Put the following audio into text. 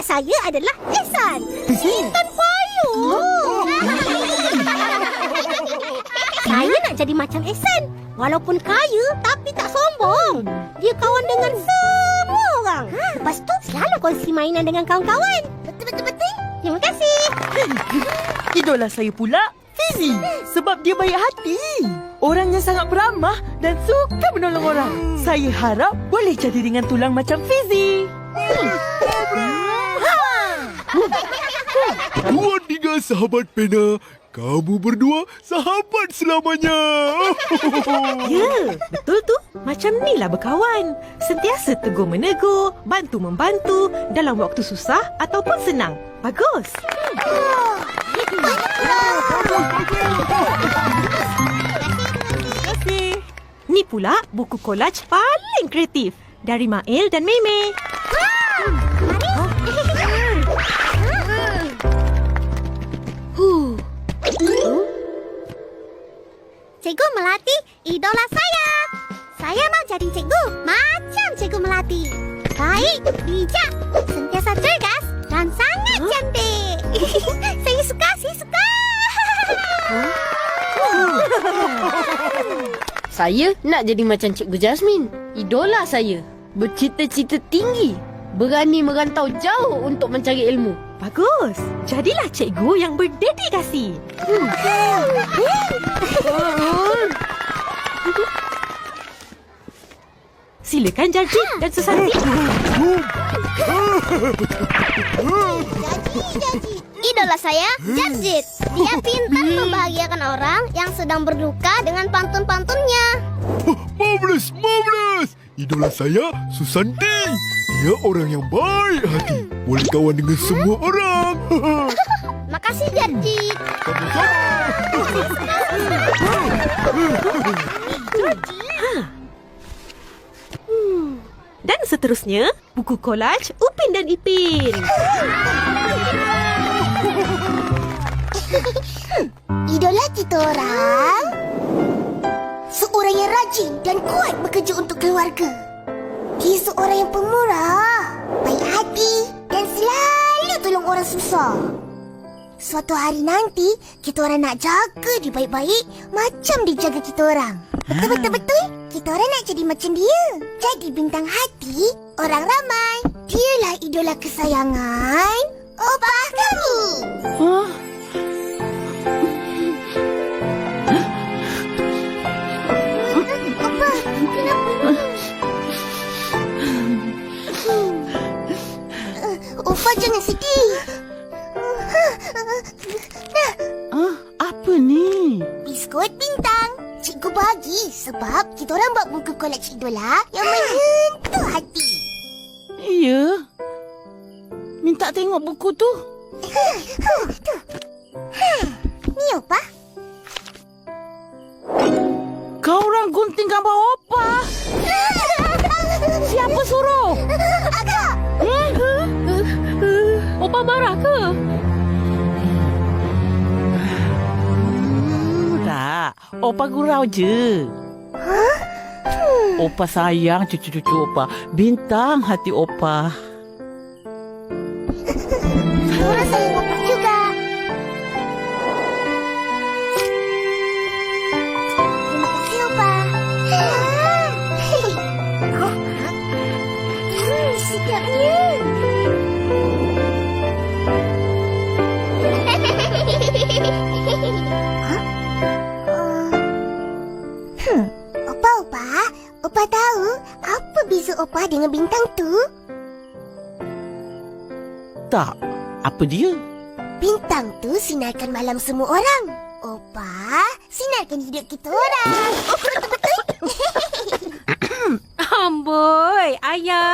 Dan saya adalah Ehsan. Intan Payu. saya nak jadi macam Ehsan. Walaupun kaya tapi tak sombong. Dia kawan dengan semua orang. Lepas tu selalu kongsi mainan dengan kawan-kawan. Betul-betul-betul. Terima kasih. Idola saya pula, Fizi. Sebab dia baik hati. Orang yang sangat beramah dan suka menolong orang. Saya harap boleh jadi ringan tulang macam Fizi. Dua tiga sahabat pena. Kamu berdua sahabat selamanya. Ya, betul tu. Macam ni lah berkawan. Sentiasa tegur menegur, bantu membantu dalam waktu susah ataupun senang. Bagus. Ni pula buku kolaj paling kreatif dari Mail dan Meme. Idola saya. Saya mau jadi cikgu macam Cikgu Melati. Baik, bijak, sentiasa cerdas dan sangat cantik. saya suka, saya suka. Saya nak jadi macam Cikgu Jasmine. Idola saya. Bercita-cita tinggi. Berani merantau jauh untuk mencari ilmu. Bagus. Jadilah cikgu yang berdedikasi. Silakan Jarji dan Susanti. Idola saya, Jarjit. Dia pintar membahagiakan orang yang sedang berduka dengan pantun-pantunnya. Marvelous, marvelous. Idola saya, Susanti. Dia orang yang baik hati. Boleh kawan dengan semua orang. Makasih, Jarjit. Dan seterusnya, buku kolaj Upin dan Ipin. Idola kita orang. Seorang yang rajin dan kuat bekerja untuk keluarga. Dia seorang yang pemurah Baik hati dan selalu tolong orang susah Suatu hari nanti Kita orang nak jaga dia baik-baik Macam dia jaga kita orang. Betul-betul-betul Kita orang nak jadi macam dia. Jadi bintang hati Orang ramai. Dialah idola kesayangan Opah? Kenapa? Ufa jangan sedih. Nah, Ah, apa ni? biskut bintang. Cikgu bagi sebab kita orang buat buku kolej idola yang menyentuh hati. Iya. Minta tengok buku tu. Ni Opa. Kau orang gunting gambar opa. Opa gurau je. Opa sayang cucu-cucu Opa. Bintang hati Opa. Saya orang sayang Opa juga. Terima kasih Opa. Hmm, sedapnya. Opa, Opa. Opa tahu apa beza Opa dengan bintang tu? Tak, apa dia? Bintang tu sinarkan malam semua orang. Opa, sinarkan hidup kita orang. Amboi, ayah.